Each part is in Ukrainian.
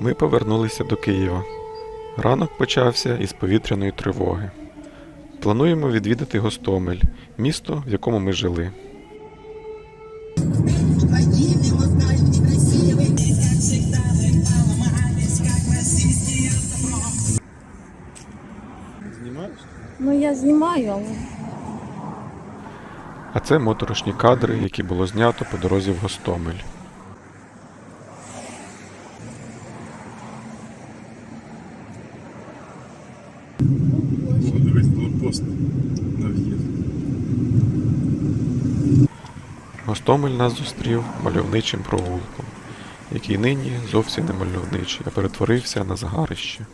Ми повернулися до Києва. Ранок почався із повітряної тривоги. Плануємо відвідати Гостомель, місто, в якому ми жили. Ну я знімаю, але А це моторошні кадри, які було знято по дорозі в Гостомель. О, дивись, блокпост на в'їзд. Гостомель нас зустрів мальовничим прогулком, який нині зовсім не мальовничий, а перетворився на згарище.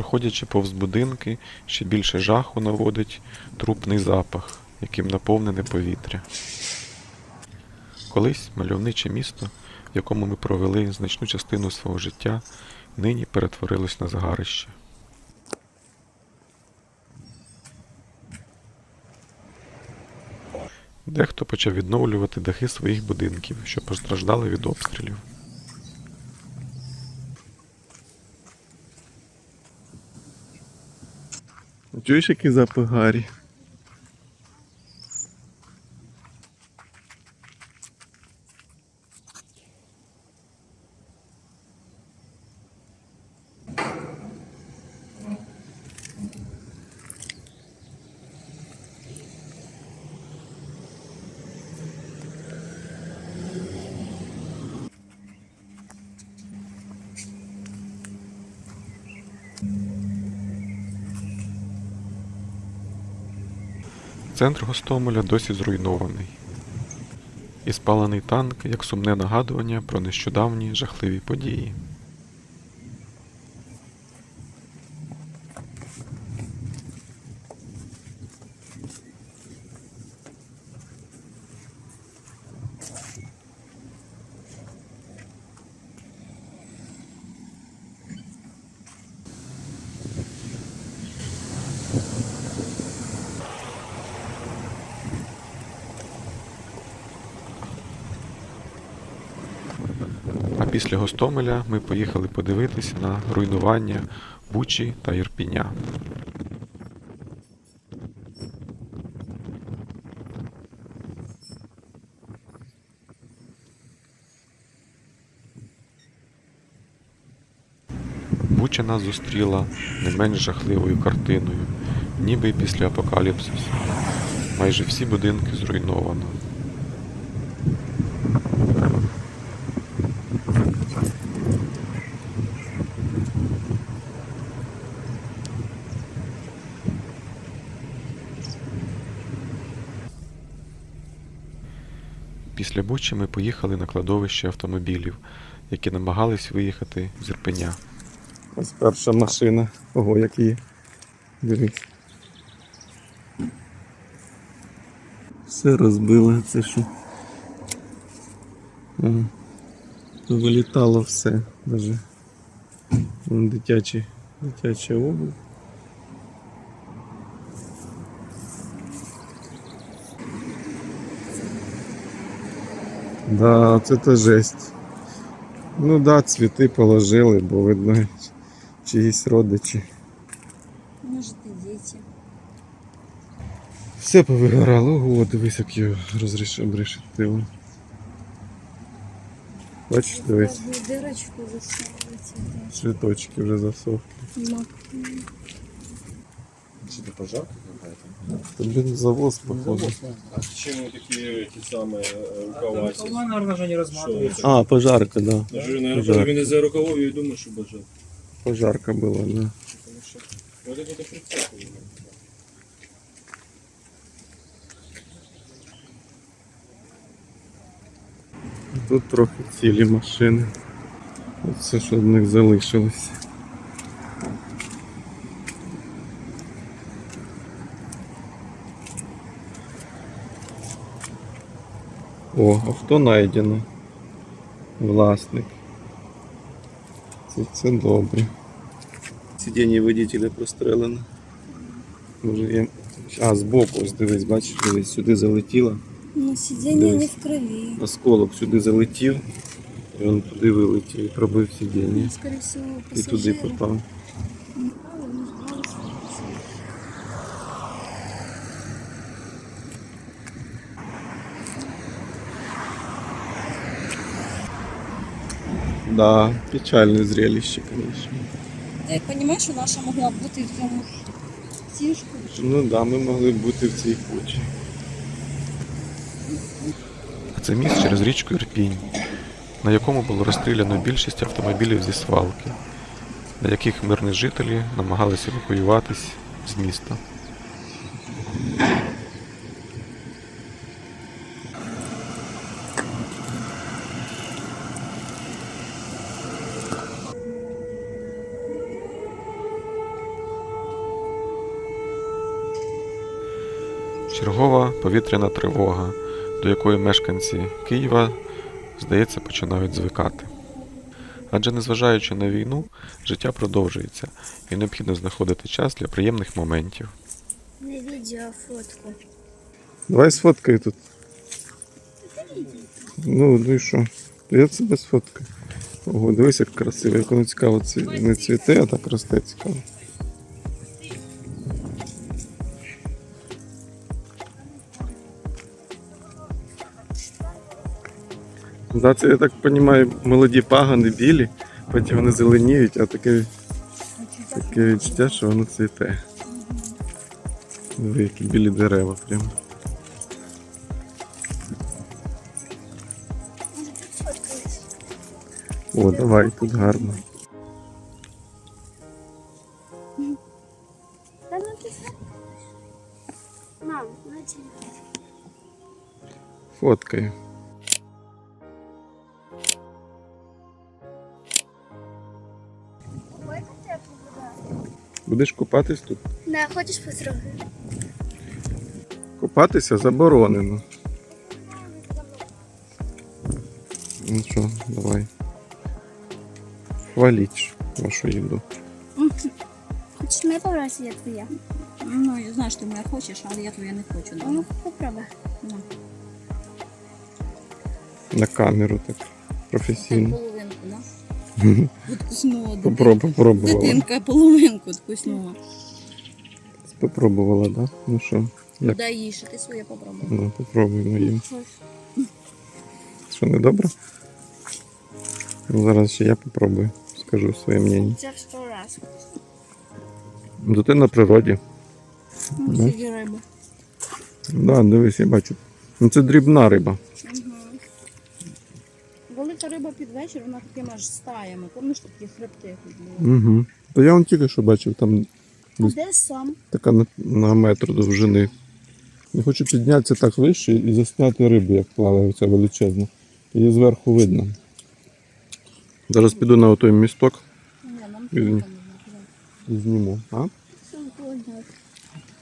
Проходячи повз будинки, ще більше жаху наводить трупний запах, яким наповнене повітря. Колись мальовниче місто, в якому ми провели значну частину свого життя, нині перетворилось на згарище. Дехто почав відновлювати дахи своїх будинків, що постраждали від обстрілів. Чуєш, який запах Гаррі? Центр Гостомеля досі зруйнований. І спалений танк як сумне нагадування про нещодавні жахливі події. А після Гостомеля ми поїхали подивитися на руйнування Бучі та Єрпіня. Буча нас зустріла не менш жахливою картиною, ніби після апокаліпсису. Майже всі будинки зруйновано. Після Бучі ми поїхали на кладовище автомобілів, які намагались виїхати з Ірпеня. Ось перша машина. Ого, як її. Дивись. Все розбило, це що. Ага. Вилітало все. Даже. Вон дитячі, дитяча обувь. Да, це то жесть. Ну да, цвіти положили, бо видно чиїсь родичі. може ти діти. Все повигорало, ого, дивись, як його розрішив решетило. Бачиш, дивись, Кожну дирочку засовується. цвіточки вже засохли. Что-то пожарка какая-то? Це, блін, завоз, походу. А почему такие эти самые э, рукава? Рукава, наверное, же не разматываются. Что А, пожарка, да. Даже, наверное, Пожар. именно за рукавов я и думаю, что бажал. Пожарка була, да. Потому что вот это вот прицепы. Тут трохи цілі машини. Оце що в них залишилось. О, авто знайдено. Власник. Це, це добре. Сидіння водителя прострелено. Може я. А, збоку, ось дивись, бачиш, дивись, сюди залетіло. Ну, сиденье не в крови. Осколок сюди залетів, і він туди вилетів і пробив сидіння. Ну, І туди попав. Да, печальне зрелище, звісно. Ти розумієш, що наша могла бути в цьому стіжку? Ну да, ми могли б бути в цій кучі. А це міст через річку Ірпінь, на якому було розстріляно більшість автомобілів зі свалки, на яких мирні жителі намагалися евакуюватись з міста. Чергова повітряна тривога, до якої мешканці Києва, здається, починають звикати. Адже незважаючи на війну, життя продовжується і необхідно знаходити час для приємних моментів. Не відео, а фотку. Давай сфоткай тут. Ну, ну і що? Я себе сфоткаю. Ого, дивись, як красиво, як воно цікаво ці... не цвіте, а так росте цікаво. Да, це, я так розумію, молоді пагани білі, потім вони зеленіють, а таке, таке відчуття, що воно цвіте. Диви, які білі дерева прямо. О, давай, тут гарно. Мам. Фоткаю. Будеш купатись тут? Да, хочеш потрогати? Купатися заборонено. Ну що, давай. Хваліть вашу їду. Хочеш мене побрати, я твоя? Ну, я знаю, що ти мене хочеш, але я твоє не хочу. Ну, попробуй. Ну, На камеру так. так, Професійно. Да? Откуснула. попробувала. Дитинка половинку откуснула. Попробувала, да? Ну що? Як? Дай їй, що ти своє попробуй. Ну, попробуємо їм. Що, не добре? Ну, зараз ще я попробую. Скажу своє мнення. Це в сто раз. Ну, ти на природі. Ну, Ну. Сиді риба. Да, дивись, я бачу. Ну це дрібна риба. Велика риба під вечір, вона такими аж стаями. Помниш такі хребти тут були? Угу. То я вон тільки що бачив, там А де сам? така на, на метр довжини. Я хочу піднятися так вище і засняти рибу, як плаває ця величезна. Її зверху видно. Зараз піду на той місток Ні, нам і зніму. А?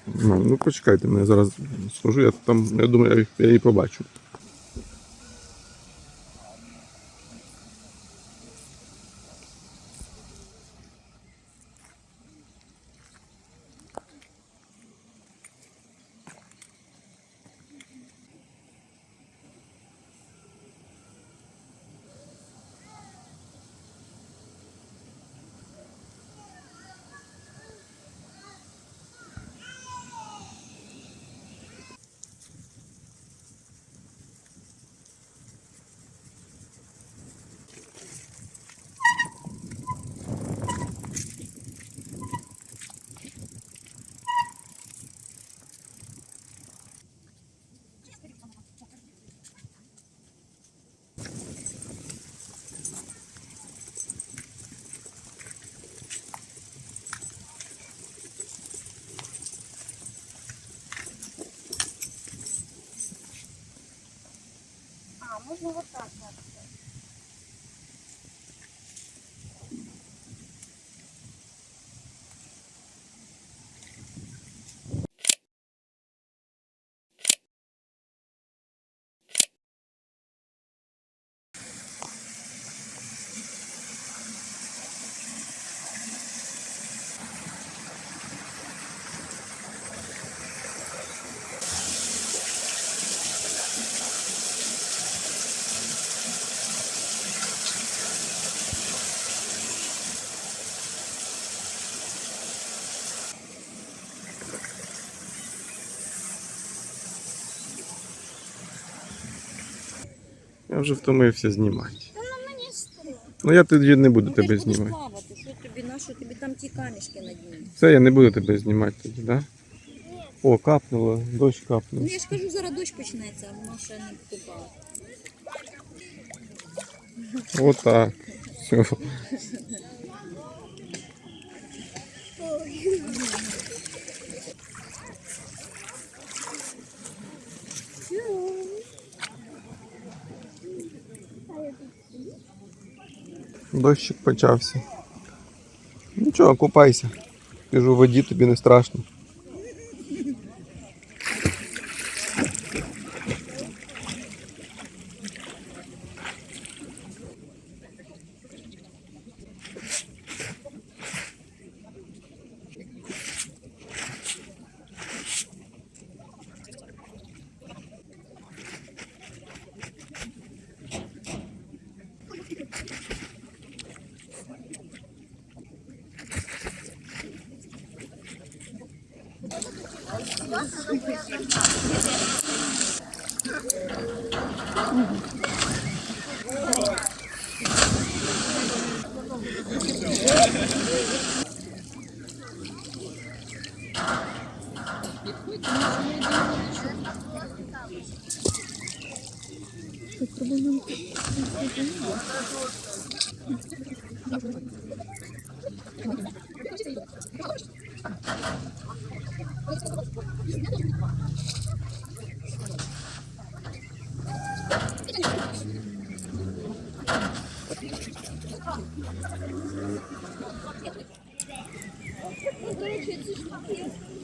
Ну, ну почекайте, мене зараз схожу, я там, я думаю, я, їх- я її побачу. Можна вот Я вже втомився знімати. Ну я тоді не буду тебе будеш знімати. плавати, що тобі, на що тобі там ті камішки надіють? Все, я не буду тебе знімати тоді, да? О, капнуло, дощ Ну я ж кажу, зараз дощ почнеться, а воно ще не покупало. Отак. Все. Дощик почався. Нічого, купайся. Ти ж воді тобі не страшно. Uhum.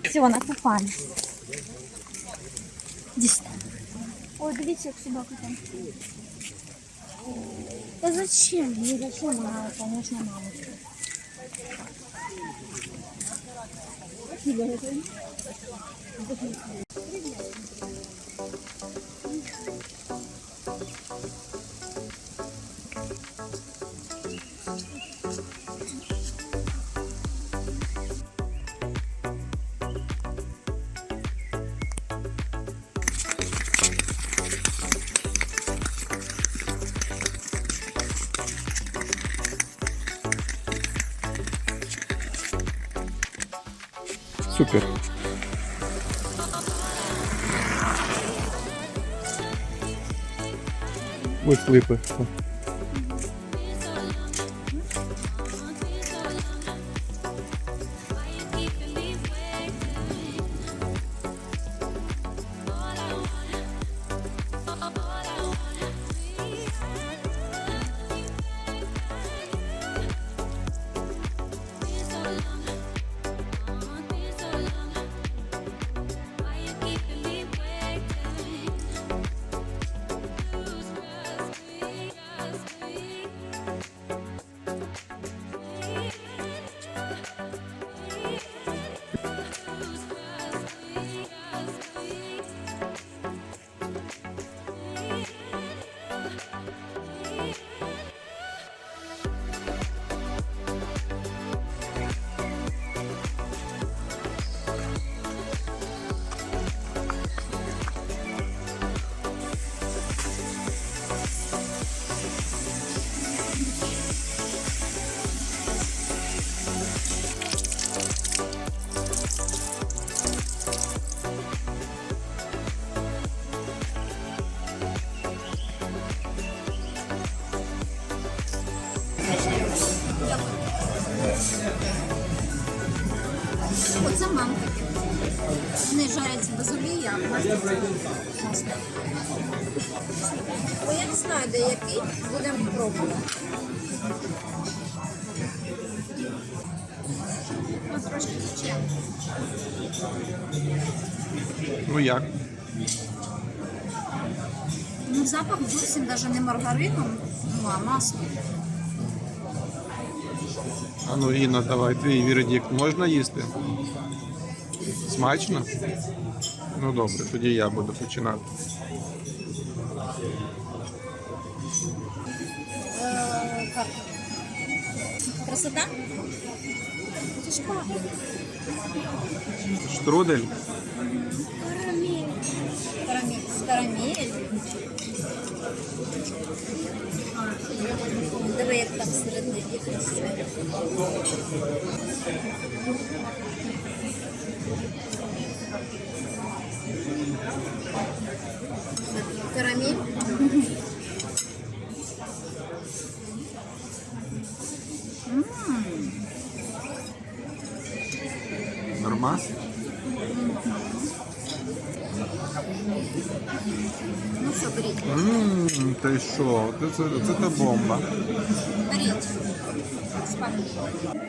Все, вона купальня. Дійсно. Ой, дивіться, як собака там. Та зачем? Ну зачем вона, конечно, мамочка. Супер. Ось липи. Трошки тече. Ну як? Ну, запах зовсім навіть не маргарином, ну, а маслом. А ну Інна, давай, твій вірдикт можна їсти? Смачно? Ну добре, тоді я буду починати. Красота? Це ж пахне. Штрудель. Карамель. Карамель. Карамель. Диви, як там середини Нормас. Ну що, беріть. Ммм, та й що? Це, це, це та бомба. Беріть. Спати.